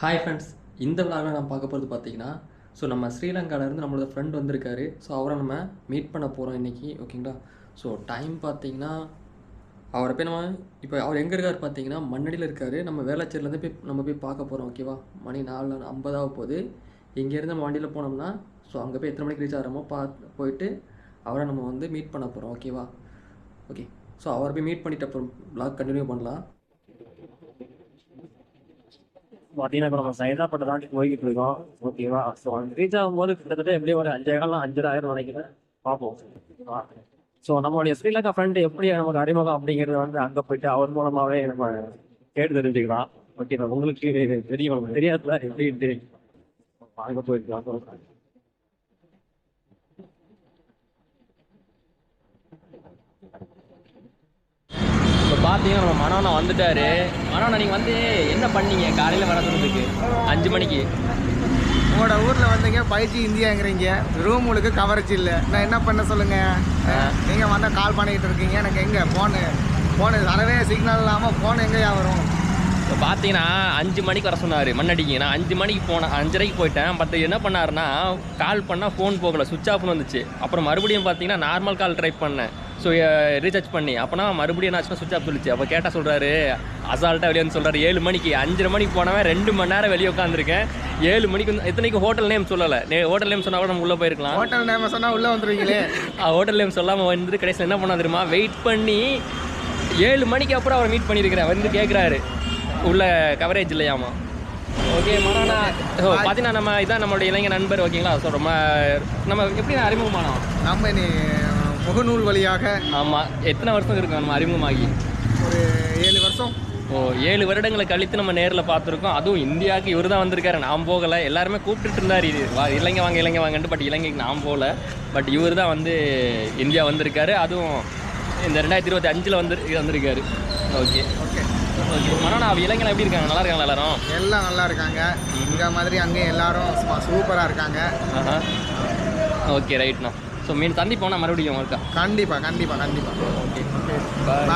Hi friends இந்த விழாவில் நான் பார்க்க போகிறது பார்த்தீங்கன்னா ஸோ நம்ம ஸ்ரீலங்காவிலேருந்து நம்மளோட ஃப்ரெண்ட் வந்திருக்காரு. ஸோ அவரை நம்ம மீட் பண்ண போகிறோம் இன்றைக்கி ஓகேங்களா ஸோ டைம் பார்த்தீங்கன்னா அவரை போய் நம்ம இப்போ அவர் எங்கே இருக்கார் பார்த்தீங்கன்னா மண்ணடியில் இருக்கார். நம்ம வேளச்சேரிலேருந்து போய் நம்ம போய் பார்க்க போகிறோம் ஓகேவா மணி நாலு ஐம்பதாக போகுது. இங்கேருந்து நம்ம வண்டியில் போனோம்னா ஸோ அங்கே போய் எத்தனை மணிக்கு ரீச் ஆகிறோமோ பா போயிட்டு அவரை நம்ம வந்து மீட் பண்ண போகிறோம் ஓகேவா ஓகே ஸோ அவரை போய் மீட் பண்ணிட்டு அப்புறம் பிளாக் கண்டினியூ பண்ணலாம். பார்த்தீங்கன்னா இப்போ நம்ம சைதாப்பட்ட தாண்டி போய்கிட்டு இருக்கோம். ஓகேவா ஸோ அங்கே ரீச் ஆகும்போது கிட்டத்தட்ட எப்படியும் ஒரு அஞ்சே காலம் அஞ்சராயிரம் நினைக்கிறேன். பார்ப்போம். ஸோ நம்மளுடைய ஸ்ரீலங்கா ஃப்ரெண்ட் எப்படி நமக்கு அறிமுகம் அப்படிங்கிறது வந்து அங்கே போயிட்டு அவர் மூலமாகவே நம்ம கேட்டு தெரிஞ்சுக்கலாம். ஓகேவா உங்களுக்கு தெரியும்? தெரியாதுல எப்படின்ட்டு. அங்கே போயிருக்கலாம் பார்த்தீங்கன்னா நம்ம மனோனா வந்துட்டாரு. மனோனா நீங்கள் வந்து என்ன பண்ணீங்க? காலையில் வர சொன்னதுக்கு அஞ்சு மணிக்கு. உங்களோட ஊர்ல வந்தீங்க ஜி இந்தியாங்கிறீங்க. ரூம் உங்களுக்கு கவரேஜ் இல்லை. நான் என்ன பண்ண சொல்லுங்க? நீங்க வந்தா கால் பண்ணிட்டு இருக்கீங்க. எனக்கு எங்க? போனு போனு தரவே சிக்னல் இல்லாம போன் எங்கேயா வரும்? இப்போ பார்த்தீங்கன்னா அஞ்சு மணிக்கு வர சொன்னார் மண்ணடிக்கு. நான் அஞ்சு மணிக்கு போனேன் அஞ்சரைக்கு போயிட்டேன். பட் என்ன பண்ணாருன்னா கால் பண்ணால் ஃபோன் போகல. சுவிச் ஆஃப்னு வந்துச்சு. அப்புறம் மறுபடியும் பார்த்தீங்கன்னா நார்மல் கால் ட்ரை பண்ணேன். ஸோ ரீசார்ஜ் பண்ணி. அப்போனா மறுபடியும் என்ன சுவிச் ஆஃப் சொல்லிச்சு. அப்போ கேட்டால் சொல்கிறாரு அசால்ட்டாக வெளியே வந்து சொல்கிறாரு ஏழு மணிக்கு அஞ்சரை மணிக்கு போனவன் ரெண்டு மணி நேரம் வெளியே உட்காந்துருக்கேன் ஏழு மணிக்கு வந்து இத்தனைக்கு ஹோட்டல் நேம் சொல்லலை. நே ஹோட்டல் நேம் சொன்னால் கூட நம்ம உள்ளே போயிருக்கலாம். ஹோட்டல் நேம சொன்னா உள்ள வந்துருவீங்களே. ஹோட்டல் நேம் சொல்லாமல் வந்துட்டு கடைசியில் என்ன பண்ணா தெரியுமா? வெயிட் பண்ணி ஏழு மணிக்கு அப்புறம் அவரை மீட் பண்ணியிருக்கிறேன். வந்து கேட்குறாரு உள்ள கவரேஜ் இல்லையாமா? ஓகே மனோனா ஓ பார்த்தீங்கன்னா நம்ம இதான் நம்மளுடைய இளைஞர் நண்பர் ஓகேங்களா ஸோ ரொம்ப நம்ம எப்படி அறிமுகமானோம்? நம்ம நீ முகநூல் வழியாக ஆமாம் எத்தனை வருஷம் இருக்கும் நம்ம அறிமுகமாகி? ஒரு ஏழு வருஷம். ஓ ஏழு வருடங்களை கழித்து நம்ம நேரில் பார்த்துருக்கோம். அதுவும் இந்தியாவுக்கு இவர் தான் வந்திருக்காரு. நான் போகலை. எல்லாருமே கூப்பிட்டுட்டு இருந்தார். இது வா இளைஞ வாங்க இளைஞ வாங்கன்ட்டு பட் இலங்கைக்கு நான் போகல பட் இவர் தான் வந்து இந்தியா வந்திருக்காரு. அதுவும் இந்த ரெண்டாயிரத்தி இருபத்தி அஞ்சில் வந்து வந்திருக்காரு. ஓகே. ஓகே. ஓகே. மனோனா இளைஞர்கள் எப்படி இருக்காங்க? நல்லா இருக்காங்களா எல்லாரும்? எல்லாம் நல்லா இருக்காங்க. இந்த மாதிரி அங்கேயும் எல்லாரும் சூப்பரா இருக்காங்க. ஓகே ரைட்ண்ணா. ஸோ மீன் சந்திப்போம் நான் மறுபடியும் இருக்கா கண்டிப்பா கண்டிப்பா கண்டிப்பா. Okay bye